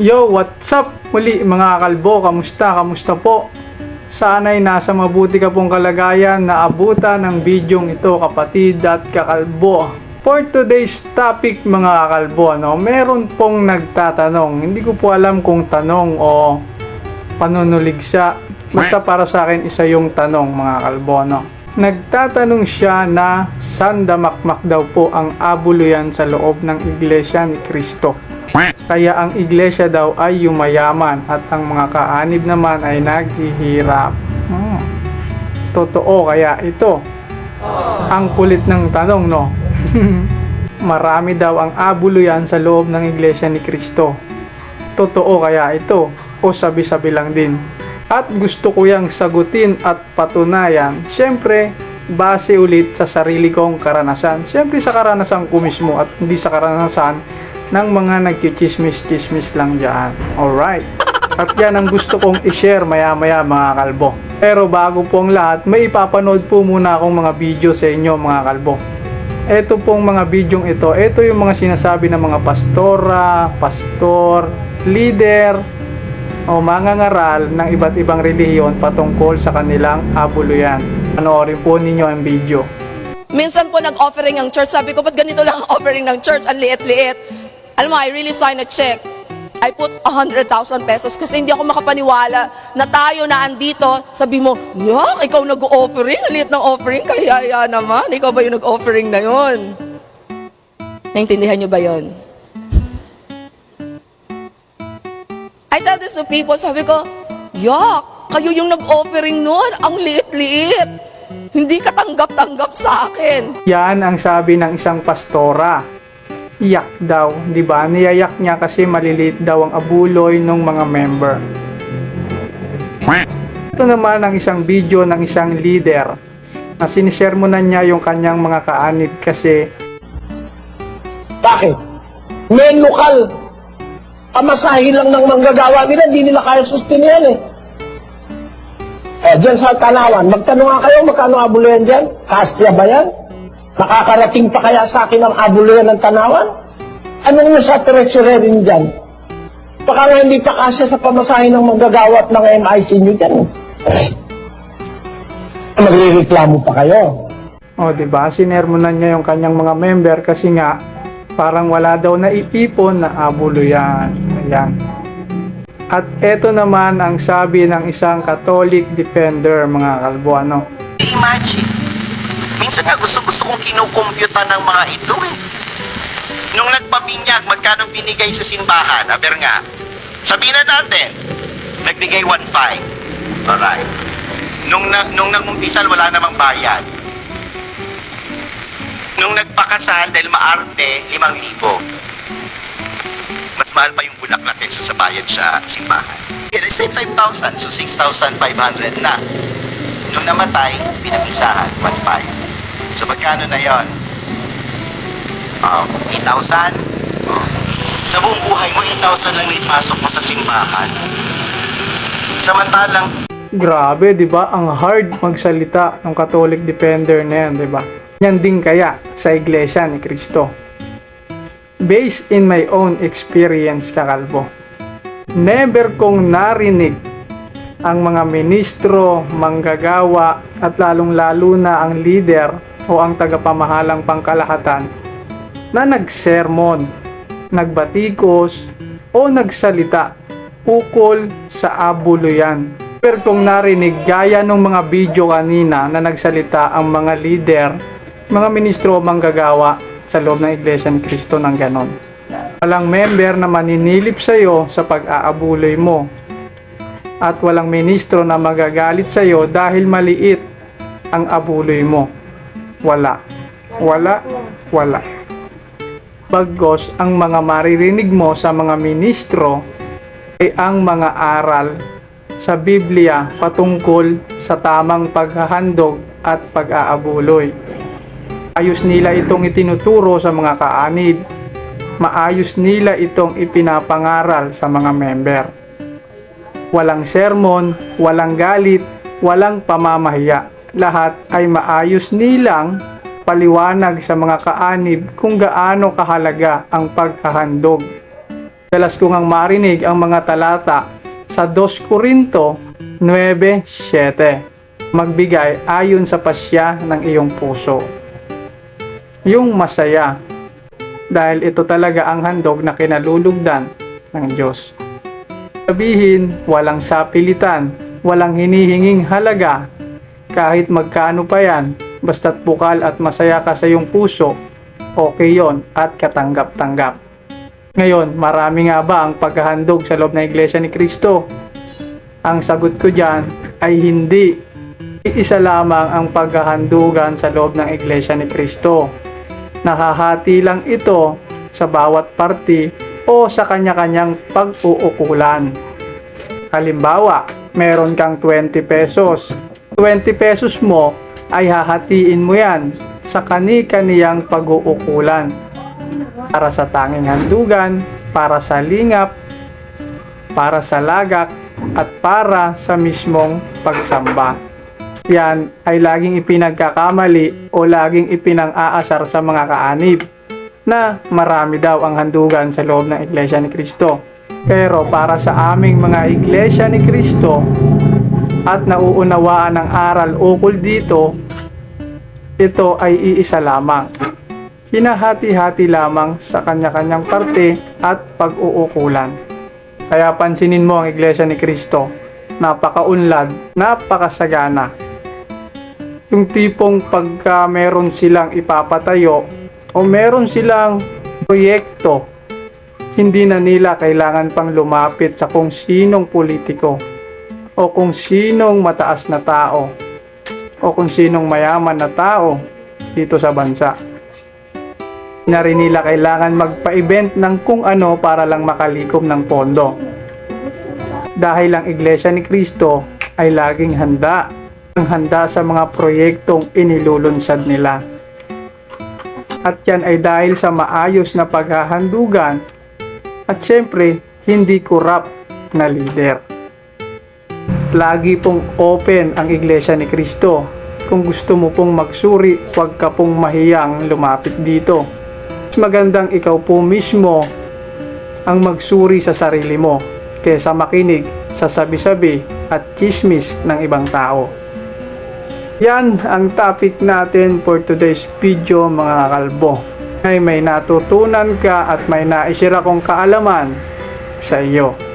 Yo, what's up? Muli mga kalbo, kamusta? Kamusta po? Sana'y nasa mabuti ka pong kalagayan na abutan ng bidyong ito kapatid at kakalbo. For today's topic mga kakalbo, no, meron pong nagtatanong. Hindi ko po alam kung tanong o panunulig siya. Basta para sa akin isa yung tanong mga kalbo. No. Nagtatanong siya na saan damakmak daw po ang abuluyan sa loob ng iglesia ni Kristo. Kaya ang iglesia daw ay yumayaman at ang mga kaanib naman ay naghihirap. Hmm. Totoo kaya ito? Ang kulit ng tanong, no? Marami daw ang abuluyan sa loob ng iglesia ni Kristo. Totoo kaya ito? O sabi-sabi lang din? At gusto ko yang sagutin at patunayan. Siyempre, base ulit sa sarili kong karanasan. Siyempre sa karanasan ko mismo at hindi sa karanasan ng mga nagchichismis-chismis lang dyan. Alright. At yan ang gusto kong i-share maya-maya mga kalbo. Pero bago po ang lahat, may ipapanood po muna akong mga video sa inyo mga kalbo. Ito pong mga bidyong ito, ito yung mga sinasabi ng mga pastora, pastor, leader, o mga ngaral ng iba't ibang relihiyon patungkol sa kanilang abuluyan. Panoorin po ninyo ang video. Minsan po nag-offering ang church. Sabi ko, ba't ganito lang ang offering ng church? Ang liit-liit. Alam mo, I really sign a check. I put 100,000 pesos kasi hindi ako makapaniwala na tayo na andito. Sabi mo, yak, ikaw nag-offering? Liit ng offering? Kaya ya naman. Ikaw ba yung nag-offering na yon? Naintindihan niyo ba yon? I tell this to people, sabi ko, yak, kayo yung nag-offering nun. Ang liit-liit. Hindi katanggap-tanggap sa akin. Yan ang sabi ng isang pastora. Iyak daw, di ba? Niyayak niya kasi maliliit daw ang abuloy ng mga member. Ito naman ang isang video ng isang leader na sinisermonan niya yung kanyang mga kaanib kasi Bakit? May lokal. Pamasahin lang ng manggagawa nila, hindi nila kaya sustinihan eh. Eh, dyan sa Tanawan, magtanong nga kayo, magkano abuluyan dyan? Kasya ba yan? Nakakarating pa kaya sa akin ang abuluyan ng Tanawan? Anong nasa treasurer rin dyan? Baka nga hindi pa kasya sa pamasahin ng manggagawa at ng MIC nyo dyan. Magre-reklamo pa kayo. O, di ba? Sinermonan niya yung kanyang mga member kasi nga parang wala daw na iipon na abulo yan. Ayan. At eto naman ang sabi ng isang Catholic defender, mga kalbo, ano. Imagine, minsan nga gusto-gusto kong kinukumpyuta ng mga ito eh. Nung nagpabinyag, magkano binigay sa simbahan? Aber nga, sabihin na natin, nagbigay 1.5. Alright. Nung, na, nung nangumpisal, wala namang bayad. Nung nagpakasal, dahil maarte, 5,000 mas mahal pa yung bulaklak kaysa sa bayad sa simbahan. Let's say 5,000, so 6,500 na. Nung namatay, pinapisahan, 1.5. So, magkano na yon? Um, 8,000? Oh. Sa buong buhay mo, 8,000 lang ipasok mo sa simbahan. Samantalang, Grabe, di ba? Ang hard magsalita ng Catholic defender na yan, di ba? Yan din kaya sa Iglesia ni Cristo. Based in my own experience, kakalbo. Never kong narinig ang mga ministro, manggagawa, at lalong-lalo na ang leader o ang tagapamahalang pangkalahatan na nagsermon, nagbatikos, o nagsalita ukol sa abuluyan. Pero kung narinig gaya ng mga video kanina na nagsalita ang mga leader, mga ministro o manggagawa sa loob ng Iglesia ni Cristo ng ganon. Walang member na maninilip sa iyo sa pag-aabuloy mo. At walang ministro na magagalit sa iyo dahil maliit ang abuloy mo. Wala. Wala. Wala. Bagos ang mga maririnig mo sa mga ministro ay ang mga aral sa Biblia patungkol sa tamang paghahandog at pag-aabuloy. Ayos nila itong itinuturo sa mga kaanib. Maayos nila itong ipinapangaral sa mga member. Walang sermon, walang galit, walang pamamahiya. Lahat ay maayos nilang paliwanag sa mga kaanib kung gaano kahalaga ang paghahandog. Dalas ko ngang marinig ang mga talata sa 2 Korinto 9.7 Magbigay ayon sa pasya ng iyong puso. Yung masaya dahil ito talaga ang handog na kinalulugdan ng Diyos. Sabihin, walang sapilitan, walang hinihinging halaga, kahit magkano pa yan, basta't bukal at masaya ka sa iyong puso, okay yon at katanggap-tanggap. Ngayon, marami nga ba ang paghahandog sa loob ng Iglesia ni Kristo? Ang sagot ko dyan ay hindi. Iisa lamang ang paghahandugan sa loob ng Iglesia ni Kristo. Nahahati lang ito sa bawat party o sa kanya-kanyang pag-uukulan. Halimbawa, meron kang 20 pesos. 20 pesos mo ay hahatiin mo yan sa kani-kaniyang pag-uukulan para sa tanging handugan, para sa lingap, para sa lagak, at para sa mismong pagsamba. Yan ay laging ipinagkakamali o laging ipinang-aasar sa mga kaanib na marami daw ang handugan sa loob ng Iglesia ni Kristo. Pero para sa aming mga Iglesia ni Kristo at nauunawaan ng aral ukol dito, ito ay iisa lamang. Hinahati-hati lamang sa kanya-kanyang parte at pag-uukulan. Kaya pansinin mo ang Iglesia ni Kristo. Napakaunlad, napakasagana. Yung tipong pagka meron silang ipapatayo o meron silang proyekto, hindi na nila kailangan pang lumapit sa kung sinong politiko o kung sinong mataas na tao o kung sinong mayaman na tao dito sa bansa. Na rin nila kailangan magpa-event ng kung ano para lang makalikom ng pondo. Dahil ang Iglesia ni Kristo ay laging handa ang handa sa mga proyektong inilulunsad nila. At yan ay dahil sa maayos na paghahandugan at syempre hindi corrupt na leader. Lagi pong open ang Iglesia ni Kristo. Kung gusto mo pong magsuri, huwag ka pong mahiyang lumapit dito. Mas magandang ikaw po mismo ang magsuri sa sarili mo kaysa makinig sa sabi-sabi at chismis ng ibang tao. Yan ang topic natin for today's video mga kalbo. Ay may natutunan ka at may naisira kong kaalaman sa iyo.